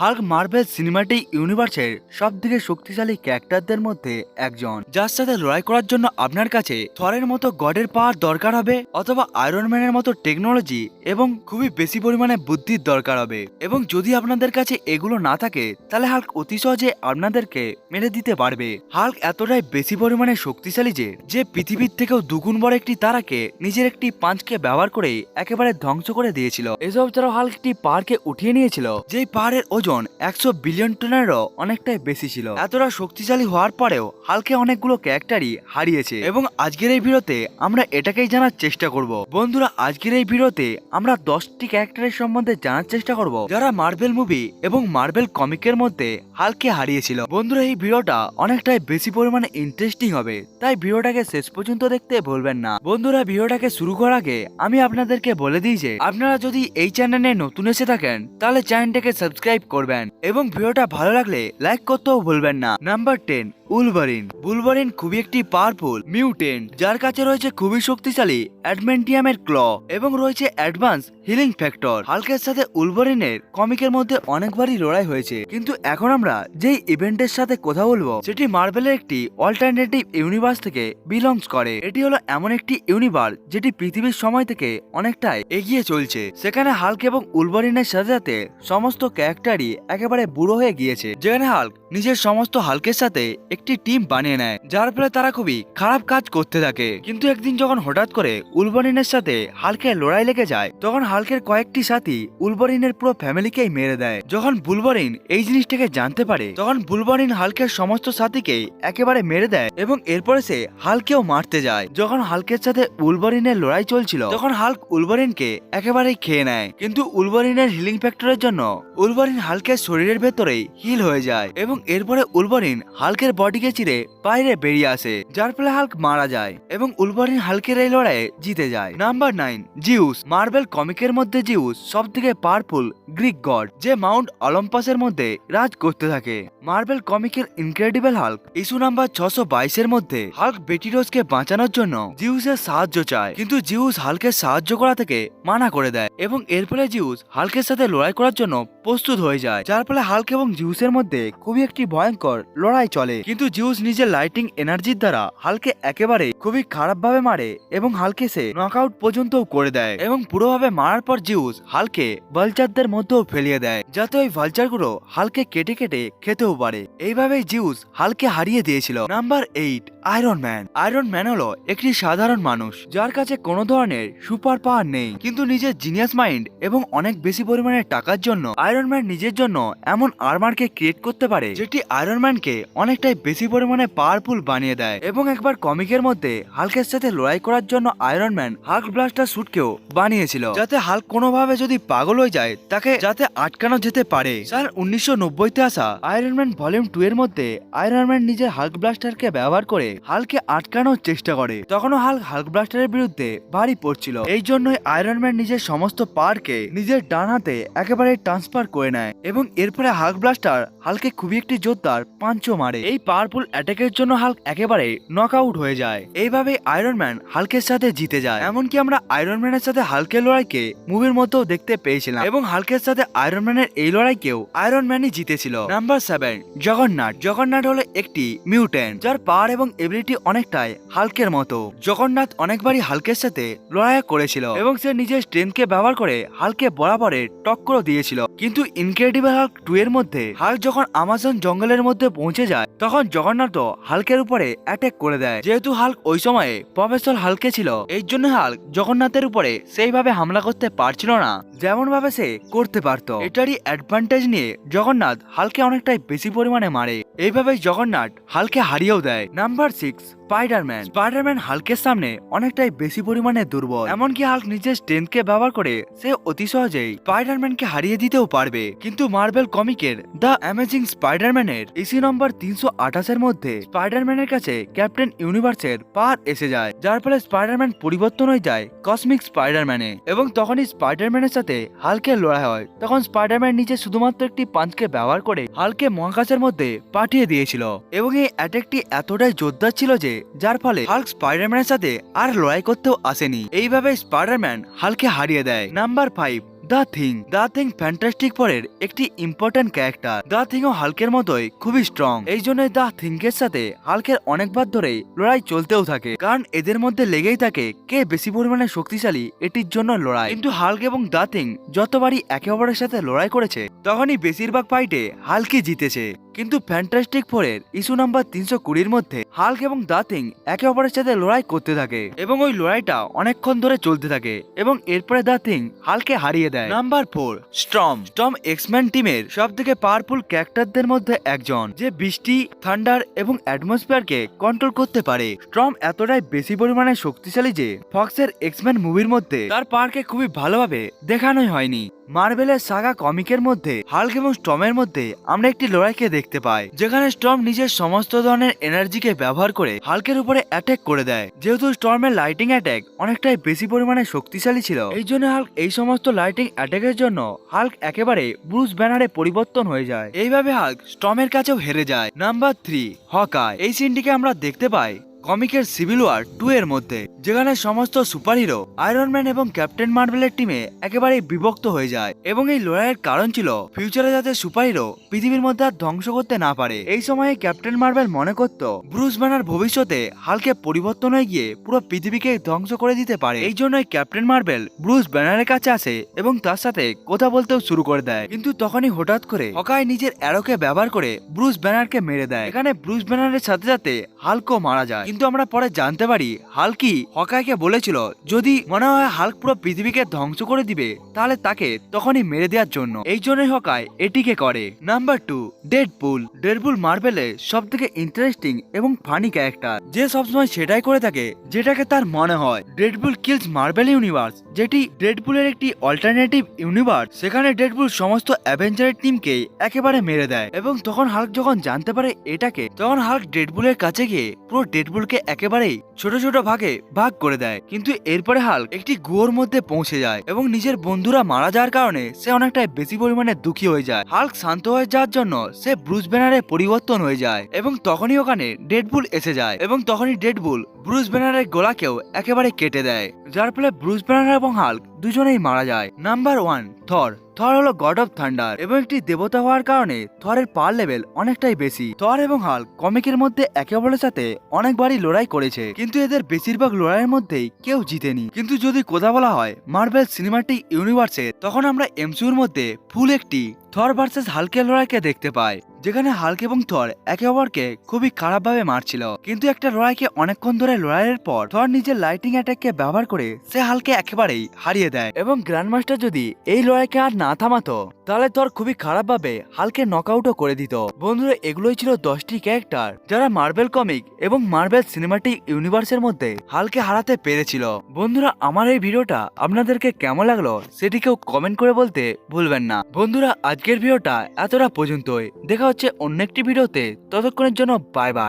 Hulk marble cinematic ইউনিভার্সের সব থেকে শক্তিশালী ক্যারেক্টারদের মধ্যে একজন, যার সাথে লড়াই করার জন্য আপনার কাছে থরের মতো গডের পাওয়ার দরকার হবে অথবা আয়রন ম্যানের মতো টেকনোলজি এবং খুবই বেশি পরিমাণে বুদ্ধির দরকার হবে। এবং যদি আপনাদের কাছে এগুলো না থাকে, তাহলে হাল্ক অতি সহজে আপনাদেরকে মেরে দিতে পারবে। হাল্ক এতটাই বেশি পরিমাণে শক্তিশালী যে যে পৃথিবীর থেকেও দুগুণ বড় একটি তারাকে নিজের একটি পাঁচকে ব্যবহার করে একেবারে ধ্বংস করে দিয়েছিল। এসব ছাড়াও হাল্ক একটি পাহাড়কে উঠিয়ে নিয়েছিল, যেই পাহাড়ের ওজন একশো বিলিয়ন টনেরও অনেকটাই বেশি ছিল। এতটা শক্তিশালী হওয়ার পরেও হালকে অনেকগুলো ক্যারেক্টারই হারিয়েছে এবং আজকের এই ভিডিওতে আমরা এটাকেই জানার চেষ্টা করব। বন্ধুরা, আজকের এই ভিডিওতে আমরা দশটি ক্যারেক্টারের সম্বন্ধে জানার চেষ্টা করব, যারা মার্বেল মুভি এবং মার্বেল কমিকের মধ্যে হালকে হারিয়েছিল। বন্ধুরা, এই ভিডিওটা অনেকটাই বেশি পরিমাণে ইন্টারেস্টিং হবে, তাই ভিডিওটাকে শেষ পর্যন্ত দেখতে ভুলবেন না। বন্ধুরা, ভিডিওটাকে শুরু করার আগে আমি আপনাদেরকে বলে দিই যে, আপনারা যদি এই চ্যানেলে নতুন এসে থাকেন, তাহলে চ্যানেলটাকে সাবস্ক্রাইব করবেন। এবং ভিডিওটা ভালো লাগলে লাইক করতেও ভুলবেন না। Number ten Wolverine. বুলভারিন খুবই একটি পাওয়ারফুল মিউটেন্ট যার কাছে রয়েছে খুবই শক্তিশালী অ্যাডমেন্টিয়ামের ক্ল এবং রয়েছে অ্যাডভান্স হিলিং ফ্যাক্টর হালকের সাথে উলভারিনের কমিকের মধ্যে অনেকবারই লড়াই হয়েছে। কিন্তু এখন আমরা যেই ইভেন্টের সাথে কথা বলব, সেটি মার্বেলের একটি অল্টারনেটিভ ইউনিভার্স থেকে বিলংস করে। এটি হলো এমন একটি ইউনিভার্স যেটি পৃথিবীর সময় থেকে অনেকটাই এগিয়ে চলছে। সেখানে হাল্ক এবং উলভারিনের সাথে সাথে সমস্ত ক্যারেক্টারই একেবারে বুড়ো হয়ে গিয়েছে। যেখানে হাল্ক নিজের সমস্ত হালকের সাথে একটি টিম বানিয়ে নেয়, যার ফলে তারা খুবই খারাপ কাজ করতে থাকে। কিন্তু একদিন যখন হঠাৎ করে উলবরিনের সাথে হালকের লড়াই লেগে যায়, তখন হালকের কয়েকটি সাথী উলবরিনের পুরো ফ্যামিলিকেই মেরে দেয়। যখন বুলবরিন এই জিনিসটাকে জানতে পারে, তখন বুলবরিন হালকের সমস্ত সাথীকে একেবারে মেরে দেয় এবং এরপরে সে হালকেও মারতে যায়। যখন হালকের সাথে উলবরিনের লড়াই চলছিল, তখন হাল্ক উলবরিনকে একেবারেই খেয়ে নেয়। কিন্তু উলবরিনের হিলিং ফ্যাক্টরের জন্য উলবরিন হালকের শরীরের ভেতরেই হিল হয়ে যায় এবং এরপরে উলবরিন হালকের বডিকে চিরে বাইরে বেরিয়ে আসে, যার ফলে হাল্ক মারা যায় এবং উলবরিন হালকের এই লড়াইয়ে জিতে যায়। নাম্বার নাইন জিউস, মার্বেল কমিকের মধ্যে জিউস সব থেকে পাওয়ারফুল গ্রিক গড যে মাউন্ট অলিম্পাসের মধ্যে রাজ করতে থাকে। মার্বেল কমিকের ইনক্রেডিবল হাল্ক, ইস্যু নাম্বার ছশো বাইশের মধ্যে হাল্ক বেটিরোজকে বাঁচানোর জন্য জিউসের সাহায্য চায়। কিন্তু জিউস হালকের সাহায্য করা থেকে মানা করে দেয় এবং এর ফলে জিউস হালকের সাথে লড়াই করার জন্য প্রস্তুত হয়ে যায়, যার ফলে হাল্ক এবং জিউসের মধ্যে খুবই একটি ভয়ঙ্কর লড়াই চলে। কিন্তু জিউস নিজের লাইটিং এনার্জির দ্বারা হালকে একেবারে খুবই খারাপভাবে মারে এবং হালকে সে নকআউট পর্যন্ত করে দেয় এবং পুরোভাবে মারার পর জিউস হালকে ভালচারদের মধ্যেও ফেলিয়ে দেয়, যাতে ওই ভালচারগুলো হালকে কেটে কেটে খেতেও পারে। এইভাবেই জিউস হালকে হারিয়ে দিয়েছিল। Number eight, Iron Man. Iron Man হলো একটি সাধারণ মানুষ, যার কাছে কোনো ধরনের সুপার পাওয়ার নেই। কিন্তু নিজের জিনিয়াস মাইন্ড এবং অনেক বেশি পরিমাণে টাকার জন্য আয়রন ম্যান নিজের জন্য এমন আর্মারকে ক্রিয়েট করতে পারে, যেটি আয়রন ম্যানকে অনেকটাই বেশি পরিমাণে পাওয়ারফুল বানিয়ে দেয় এবং একবার কমিকের মধ্যে হালকের সাথে লড়াই করার জন্য আয়রন ম্যান হাল্ক ব্লাস্টার স্যুটকেও বানিয়েছিল, যাতে হাল্ক কোনোভাবে যদি পাগল হয়ে যায়, তাকে যাতে আটকানো যেতে পারে। সাল উনিশশো নব্বইতে আসা আয়রন ম্যান ভলিউম টু এর মধ্যে আয়রন ম্যান নিজের হাল্ক ব্লাস্টারকে ব্যবহার করে হালকে আটকানোর চেষ্টা করে। তখনও হাল্ক হাল্ক ব্লাস্টারের বিরুদ্ধে ভারী পড়ছিল। এই জন্যই আয়রন ম্যান নিজের সমস্ত পাওয়ারকে নিজের ডান হাতে একেবারে ট্রান্সফার করে নেয় এবং এরপরে হাল্ক ব্লাস্টার হালকে খুবই একটি জোরদার পাঞ্চও মারে। এই পাওয়ারফুল অ্যাটাকের জন্য হাল্ক একেবারে নক আউট হয়ে যায়। এইভাবে আয়রন ম্যান হালকের সাথে জিতে যায়। এমনকি আমরা আয়রন ম্যানের সাথে হালকের লড়াইকে মুভির মধ্যেও দেখতে পেয়েছিলাম। এবং হালকের সাথে আয়রন ম্যানের এই লড়াইকেও আয়রন ম্যানই জিতেছিল। নাম্বার সেভেন জগন্নাথ জগন্নাথ হলো একটি মিউটেন্ট যার পাওয়ার এবং এবিলিটি অনেকটাই হালকের মতো। জগন্নাথ অনেকবারই হালকের সাথে লড়াই করেছিল এবং সে নিজের স্ট্রেংথকে ব্যবহার করে হালকে বরাবরে টক্কর দিয়েছিল। কিন্তু ইনক্রেডিবল হাল্ক টু এর মধ্যে হাল্ক যখন আমাজন জঙ্গলের মধ্যে পৌঁছে যায়, তখন জগন্নাথ হালকের উপরে অ্যাটাক করে দেয়। যেহেতু হাল্ক ওই সময়ে প্রফেসর হালকে ছিল এই জন্য হাল্ক জগন্নাথের উপরে সেইভাবে হামলা করতে পারছিল না যেমন ভাবে সে করতে পারত। এটারই অ্যাডভান্টেজ নিয়ে জগন্নাথ হালকে অনেকটাই বেশি পরিমাণে মারে। এইভাবে জগন্নাথ হালকে হারিয়েও দেয়। নাম্বার সিক্স স্পাইডারম্যান স্পাইডারম্যান হালকের সামনে অনেকটাই বেশি পরিমাণে দুর্বল। এমনকি হাল্ক নিজের স্ট্রেংথকে ব্যবহার করে সে অতি সহজেই স্পাইডারম্যানকে হারিয়ে দিতেও পারবে। কিন্তু মার্বেল কমিকের দ্য অ্যামেজিং স্পাইডারম্যানের ইসি নম্বর তিনশো আঠাশের মধ্যে স্পাইডারম্যানের কাছে ক্যাপ্টেন ইউনিভার্সের পার এসে যায়, যার ফলে স্পাইডারম্যান পরিবর্তন হয়ে যায় কসমিক স্পাইডারম্যানে এবং তখনই স্পাইডারম্যানের সাথে হালকের লড়াই হয়। তখন স্পাইডারম্যান নিজে শুধুমাত্র একটি পাঞ্চকে ব্যবহার করে হালকে মহাকাশের মধ্যে পাঠিয়ে দিয়েছিল। এবং এই অ্যাটাকটি এতটাই জোরদার ছিল যে যার ফলে হাল্ক স্পাইডারম্যানের সাথে আর লড়াই করতেও আসেনি। এইভাবে স্পাইডারম্যান হালকে হারিয়ে দেয়। Number five, the thing. The thing fantastic ফোরের একটি ইম্পর্ট্যান্ট ক্যারেক্টার। থিং ও হালকের মতোই খুবই স্ট্রং এই জন্যই দ্য থিংকের সাথে হালকের অনেকবার ধরেই লড়াই চলতেও থাকে। কারণ এদের মধ্যে লেগেই থাকে কে বেশি পরিমাণে শক্তিশালী এটির জন্য লড়াই। কিন্তু হালক এবং দ্য থিং যতবারই একে অপরের সাথে লড়াই করেছে, তখনই বেশিরভাগ ফাইটে হালকি জিতেছে। কিন্তু ফ্যান্টাস্টিক ফোরের ইস্যু নাম্বার তিনশো কুড়ির মধ্যে হাল্ক এবং দা থিং একে অপরের সাথে লড়াই করতে থাকে এবং ওই লড়াইটা অনেকক্ষণ ধরে চলতে থাকে এবং এরপরে দা থিং হালকে হারিয়ে দেয়। নাম্বার ফোর স্ট্রম স্টম এক্সম্যান টিমের সব থেকে পাওয়ারফুল ক্যারেক্টারদের মধ্যে একজন, যে বৃষ্টি থান্ডার এবং অ্যাটমসফিয়ারকে কন্ট্রোল করতে পারে। স্ট্রম এতটাই বেশি পরিমাণে শক্তিশালী যে ফক্সের এক্সম্যান মুভির মধ্যে তার পার্কে খুবই ভালোভাবে দেখানোই হয়নি। মার্বেলের সাগা কমিকের মধ্যে, হাল্ক এবং স্টমের মধ্যে আমরা একটি লড়াইকে দেখতে পাই, যেখানে স্টম নিজের সমস্ত ধরনের এনার্জিকে ব্যবহার করে হাল্কের উপরে অ্যাটাক করে দেয়। যেহেতু স্টর্মের লাইটিং অ্যাটাক অনেকটাই বেশি পরিমাণে শক্তিশালী ছিল, এই জন্য হাল্ক এই সমস্ত লাইটিং অ্যাটাকের জন্য হাল্ক একেবারে ব্রুস ব্যানারে পরিবর্তন হয়ে যায়। এইভাবে হাল্ক স্টর্মের কাছেও হেরে যায়। নাম্বার থ্রি হকায় এই সিনটিকে আমরা দেখতে পাই কমিকের সিভিল ওয়ার টু এর মধ্যে, যেখানে সমস্ত সুপারহিরো আয়রন ম্যান এবং ক্যাপ্টেন মার্বেলের টিমে একেবারে বিভক্ত হয়ে যায় এবং এই লড়াইয়ের কারণ ছিল ফিউচারে যাতে সুপারহিরো পৃথিবীর মধ্যে আর ধ্বংস করতে না পারে। এই সময়ে ক্যাপ্টেন মার্বেল মনে করত ব্রুস ব্যানার ভবিষ্যতে হালকে পরিবর্তন হয়ে গিয়ে পুরো পৃথিবীকে ধ্বংস করে দিতে পারে। এই জন্যই ক্যাপ্টেন মার্বেল ব্রুস ব্যানারের কাছে আসে এবং তার সাথে কথা বলতেও শুরু করে দেয়। কিন্তু তখনই হঠাৎ করে হকাই নিজের অ্যারোকে ব্যবহার করে ব্রুস ব্যানারকে মেরে দেয়। এখানে ব্রুস ব্যানারের সাথে সাথে হালকও মারা যায়। কিন্তু আমরা পরে জানতে পারি হালকি হকাইকে বলেছিল, যদি মনে হয় হাল্ক পুরো পৃথিবীকে ধ্বংস করে দিবে, তাহলে তাকে তখনই মেরে দেওয়ার জন্য। এই জন্যই হকাই এটিকে করে। Number two dead Deadpool Deadpool মার্বেলে সব থেকে ইন্টারেস্টিং এবং ফানি ক্যারেক্টার যে সবসময় সেটাই করে থাকে, যেটাকে তার মনে হয়। ডেডপুল কিলস মার্বেল ইউনিভার্স যেটি ডেডপুলের একটি অল্টারনেটিভ ইউনিভার্স সেখানে ডেডপুল সমস্ত অ্যাভেঞ্জারের টিমকে একেবারে মেরে দেয়। এবং তখন হাল্ক যখন জানতে পারে এটাকে, তখন হাল্ক ডেডপুলের কাছে গিয়ে পুরো ডেডপুলকে একেবারেই ছোট ছোট ভাগে ভাগ করে দেয়। কিন্তু এরপরে হাল একটি গুয়োর মধ্যে পৌঁছে যায় এবং নিজের বন্ধুরা মারা যাওয়ার কারণে সে অনেকটাই বেশি পরিমাণে দুঃখী হয়ে যায়। হাল্ক শান্ত হয়ে যাওয়ার জন্য সে ব্রুজ ব্যানারে পরিবর্তন হয়ে যায় এবং তখনই ওখানে ডেডবুল এসে যায় এবং তখনই ডেডবুল ব্রুজ ব্যানারের গোলাকেও একেবারে কেটে দেয়। যার ফলে ব্রুজ ব্যানার এবং হাল্ক দুজনেই মারা যায়। নাম্বার ওয়ান থর। থর হলো গড অফ থান্ডার এবং একটি দেবতা হওয়ার কারণে থরের পার লেভেল অনেকটাই বেশি। থর এবং হাল কমিকের মধ্যে একে অপরের সাথে অনেকবারই লড়াই করেছে। কিন্তু এদের বেশিরভাগ লড়াইয়ের মধ্যেই কেউ জিতেনি। কিন্তু যদি কথা বলা হয় মার্বেল সিনেমাটিক ইউনিভার্সে তখন আমরা এমসিউর মধ্যে ফুল একটি থর ভার্সেস হালকের লড়াইকে দেখতে পায়, যেখানে হালক এবং থর একে অপরকে খুবই খারাপভাবে মারছিল। কিন্তু একটা লড়াইকে অনেকক্ষণ ধরে লড়াইয়ের পর, থর নিজের লাইটিং অ্যাটাককে ব্যবহার করে সে হালকে একেবারেই হারিয়ে দেয়। এবং গ্র্যান্ডমাস্টার যদি এই লড়াইকে আর না থামাতো, তাহলে থর খুবই খারাপভাবে হালকে নকআউটও করে দিত। বন্ধুরা, এগুলোই ছিল দশটি ক্যারেক্টার যারা মার্বেল কমিক এবং মার্বেল সিনেমাটিক ইউনিভার্সের মধ্যে হালকে হারাতে পেরেছিল। বন্ধুরা, আমার এই ভিডিওটা আপনাদেরকে কেমন লাগল সেটিকেও কমেন্ট করে বলতে ভুলবেন না। বন্ধুরা আজকের ভিডিওটা এতটা পর্যন্তই। দেখা হচ্ছে অন্য একটি ভিডিওতে। ততক্ষণের জন্য বাই বাই